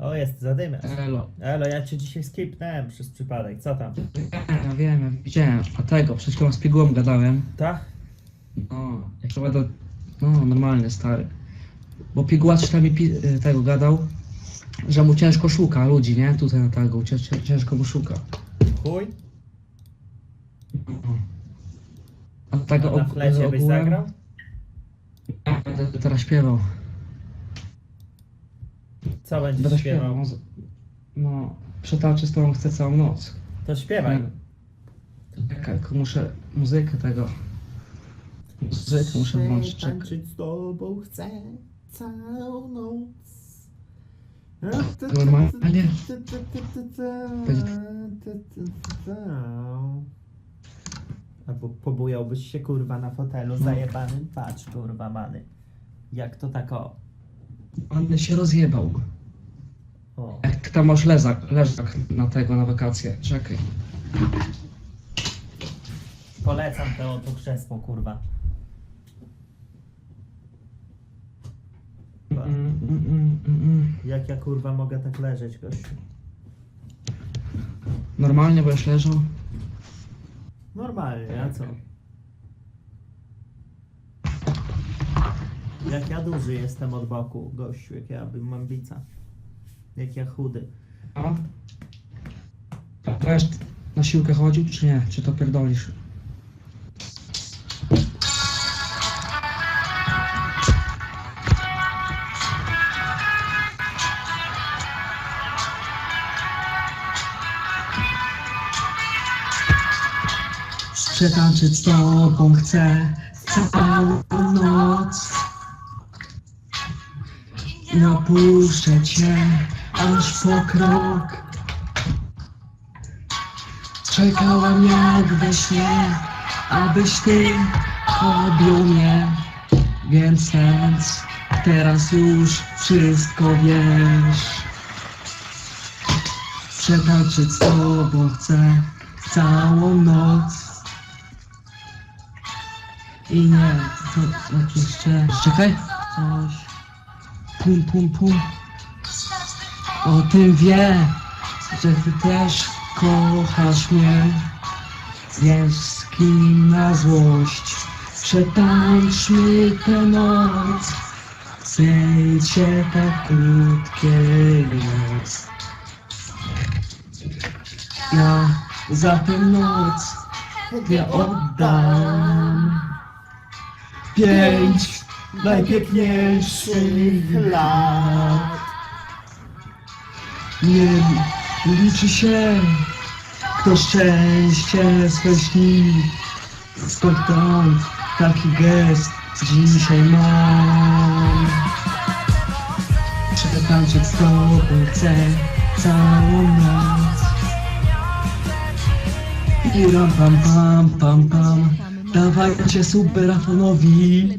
O, jest, zadymiarz. Elo. Elo, ja cię dzisiaj skipnąłem przez przypadek. Co tam? Ja wiem, ja widziałem. A tego, przed chwilą z pigułą gadałem. Tak? No, jak to będę... No, normalnie, stary. Bo piguła coś tam mi pi- y, tego gadał, że mu ciężko szuka ludzi, nie? Tutaj na targu, cię- cię- ciężko mu szuka. Chuj? A tego A na og- flecie byś ogółem- zagrał? Ja Będę teraz śpiewał. Co będziesz Będę śpiewał? śpiewał. z- No, przetaczy z tobą chcę całą noc. To śpiewaj. Czekaj, tylko muszę muzykę tego. Muzykę muszę włączyć, czekaj. Tańczyć z tobą chcę całą noc. Normalnie? Albo pobujałbyś się kurwa na fotelu zajebanym. Patrz kurwa many. Jak to tak o. On się rozjebał. Jak tam masz lezak, leżak na tego, na wakacje. Czekaj. Polecam to oto krzesło kurwa. Mm, mm, mm, mm, mm. Jak ja kurwa mogę tak leżeć gościu? Normalnie będziesz leżał? Normalnie, a co? Jak ja duży jestem od boku, gościu, jak ja bym mam bica. Jak ja chudy. A? A na siłkę chodził, czy nie? Czy to pierdolisz? Przetańczyć z tobą chcę całą noc Napuszczę cię aż po krok. Czekałam jak we śnie, abyś ty objął mnie. Więc więc teraz już wszystko wiesz. Przetańczyć z tobą chcę całą noc. I nie, to tak jeszcze... Czekaj. Coś... Pum, pum, pum. O tym wie, że ty też kochasz mnie. Z kim na złość przetańczmy tę noc. Zejdźcie tak krótkie jest. Ja za tę noc ja oddam pięć najpiękniejszych lat. Nie liczy się, kto szczęście swe śni. Skąd tam taki gest dzisiaj mam? Przetańczyć z tobą chcę całą noc. I ram pam pam pam pam. Dawajcie gwiazdy.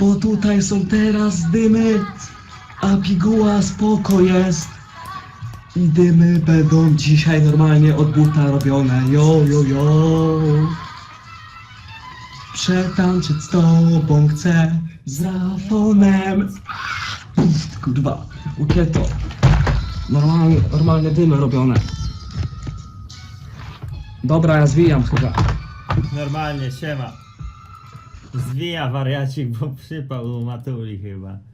Bo tutaj są teraz dymy, a piguła spoko jest. I dymy będą dzisiaj normalnie od buta robione. Jo, jo, jo. Przetańczyć z tobą chcę z Rafonem. Pff, Kurwa, ukieto. Normalnie, normalnie dymy robione. Dobra, ja zwijam chyba. Normalnie, siema. Zwija wariacik, bo przypał u matuli chyba.